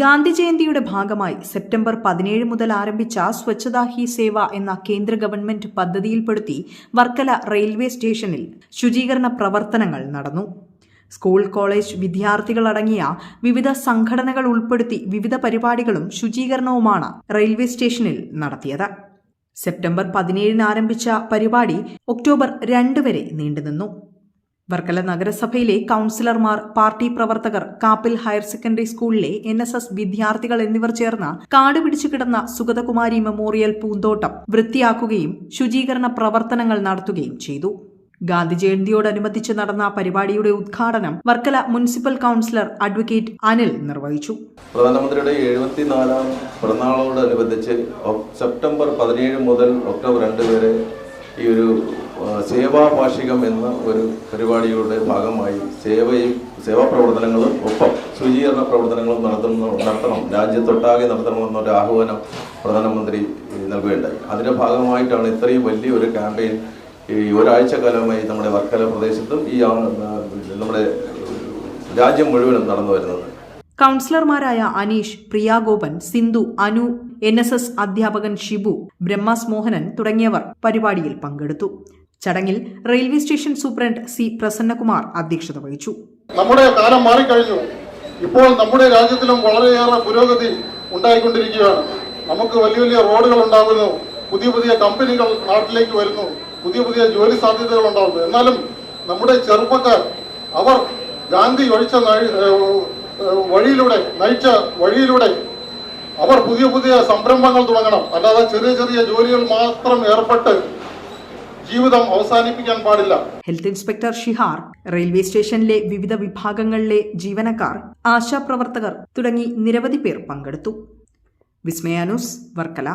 ഗാന്ധി ജയന്തിയുടെ ഭാഗമായി സെപ്റ്റംബർ പതിനേഴ് മുതൽ ആരംഭിച്ച സ്വച്ഛതാ ഹി സേവ എന്ന കേന്ദ്ര ഗവൺമെന്റ് പദ്ധതിയിൽപ്പെടുത്തി വർക്കല റെയിൽവേ സ്റ്റേഷനിൽ ശുചീകരണ പ്രവർത്തനങ്ങൾ നടന്നു. സ്കൂൾ കോളേജ് വിദ്യാർത്ഥികളടങ്ങിയ വിവിധ സംഘടനകൾ ഉൾപ്പെടുത്തി വിവിധ പരിപാടികളും ശുചീകരണവുമാണ് റെയിൽവേ സ്റ്റേഷനിൽ നടത്തിയത്. സെപ്റ്റംബർ പതിനേഴിന് ആരംഭിച്ച പരിപാടി ഒക്ടോബർ രണ്ട് വരെ നീണ്ടുനിന്നു. വർക്കല നഗരസഭയിലെ കൌൺസിലർമാർ പാർട്ടി പ്രവർത്തകർ കാപ്പിൽ ഹയർ സെക്കൻഡറി സ്കൂളിലെ എൻ എസ് എസ് വിദ്യാർത്ഥികൾ എന്നിവർ ചേർന്ന് കാട് പിടിച്ചു കിടന്ന സുഗതകുമാരി മെമ്മോറിയൽ പൂന്തോട്ടം വൃത്തിയാക്കുകയും ശുചീകരണ പ്രവർത്തനങ്ങൾ നടത്തുകയും ചെയ്തു. ഗാന്ധി ജയന്തിയോടനുബന്ധിച്ച് നടന്ന പരിപാടിയുടെ ഉദ്ഘാടനം Varkala municipal councillor advocate Anil നിർവഹിച്ചു. പ്രധാനമന്ത്രിയുടെ എഴുപത്തിനാലാം പിറന്നാളോടനുബന്ധിച്ച് സെപ്റ്റംബർ പതിനേഴ് മുതൽ ഒക്ടോബർ രണ്ട് വരെ ഈ ഒരു സേവാ വാർഷികം എന്ന ഒരു പരിപാടിയുടെ ഭാഗമായി സേവയും സേവാ പ്രവർത്തനങ്ങളും ഒപ്പം ശുചീകരണ പ്രവർത്തനങ്ങളും നടത്തുന്ന നടത്തണം. രാജ്യത്തൊട്ടാകെ നടത്തണമെന്നൊരു ആഹ്വാനം പ്രധാനമന്ത്രി നൽകുകയുണ്ടായി. അതിന്റെ ഭാഗമായിട്ടാണ് ഇത്രയും വലിയൊരു ക്യാമ്പയിൻ ഈ ഒരാഴ്ച കാലമായി നമ്മുടെ വർക്കല പ്രദേശത്തും ഈ നമ്മുടെ രാജ്യം മുഴുവനും നടന്നു വരുന്നത്. കൗൺസിലർമാരായ Anish Priyagopan Sindhu Anu N S S അധ്യാപകൻ ഷിബു ബ്രഹ്മാസ് മോഹനൻ തുടങ്ങിയവർ പരിപാടിയിൽ പങ്കെടുത്തു. ചടങ്ങിൽ railway station superintendent C Prasannakumar അധ്യക്ഷത വഹിച്ചു. നമ്മുടെ കാലം മാറിക്കഴിഞ്ഞു. ഇപ്പോൾ നമ്മുടെ രാജ്യത്തിലും വളരെയേറെ പുരോഗതി ഉണ്ടായിക്കൊണ്ടിരിക്കുകയാണ്. നമുക്ക് വലിയ വലിയ റോഡുകൾ ഉണ്ടാകുന്നു. പുതിയ പുതിയ കമ്പനികൾ നാട്ടിലേക്ക് വരുന്നു. പുതിയ പുതിയ ജോലി സാധ്യതകൾ ഉണ്ടാകുന്നു. എന്നാലും നമ്മുടെ ചെറുപ്പക്കാർ അവർ ഗാന്ധി ഒഴിച്ച വഴിയിലൂടെ നയിച്ച വഴിയിലൂടെ അവർ പുതിയ പുതിയ സംരംഭങ്ങൾ തുടങ്ങണം. അല്ലാതെ ചെറിയ ചെറിയ ജോലികൾ മാത്രം ഏർപ്പെട്ട് ജീവിതം അവസാനിപ്പിക്കാൻ പാടില്ല. ഹെൽത്ത് ഇൻസ്പെക്ടർ ഷിഹാർ റെയിൽവേ സ്റ്റേഷനിലെ വിവിധ വിഭാഗങ്ങളിലെ ജീവനക്കാർ ആശാപ്രവർത്തകർ തുടങ്ങി നിരവധി പേർ പങ്കെടുത്തു. വിസ്മയാനൂസ് വർക്കല.